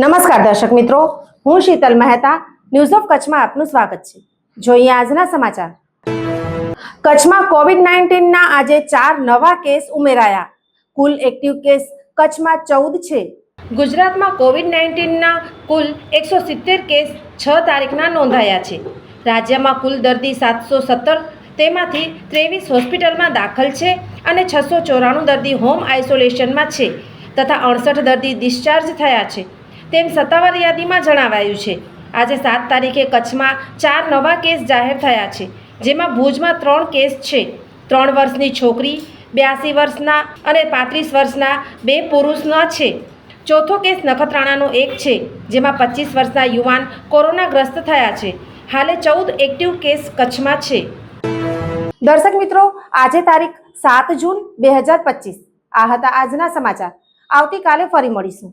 નમસ્કાર દર્શક મિત્રો, હું શીતલ મહેતા ન્યૂઝ ઓફ કચ્છમાં આપનું સ્વાગત છે. જોઈએ આજના સમાચાર. કચ્છમાં કોવિડ નાઇન્ટીનના આજે ચાર નવા કેસ ઉમેરાયા. કુલ એક્ટિવ કેસ કચ્છમાં ચૌદ છે. ગુજરાતમાં કોવિડ નાઇન્ટીનના કુલ એકસો સિત્તેર કેસ છ તારીખના નોંધાયા છે. રાજ્યમાં કુલ દર્દી સાતસો સત્તર, તેમાંથી ત્રેવીસ હોસ્પિટલમાં દાખલ છે અને છસો ચોરાણું દર્દી હોમ આઇસોલેશનમાં છે તથા અડસઠ દર્દી ડિસ્ચાર્જ થયા છે. તેમ સત્તાવાર યાદીમાં જણાવાયું છે. આજે સાત તારીખે કચ્છમાં ચાર નવા કેસ જાહેર થયા છે, જેમાં ભુજમાં ત્રણ કેસ છે. ત્રણ વર્ષની છોકરી, બ્યાસી વર્ષના અને પાંત્રીસ વર્ષના બે પુરુષના છે. ચોથો કેસ નખત્રાણાનો એક છે, જેમાં પચીસ વર્ષના યુવાન કોરોનાગ્રસ્ત થયા છે. હાલે ચૌદ એક્ટિવ કેસ કચ્છમાં છે. દર્શક મિત્રો, આજે તારીખ સાત જૂન બે હજાર પચીસ. આ હતા આજના સમાચાર. આવતીકાલે ફરી મળીશું.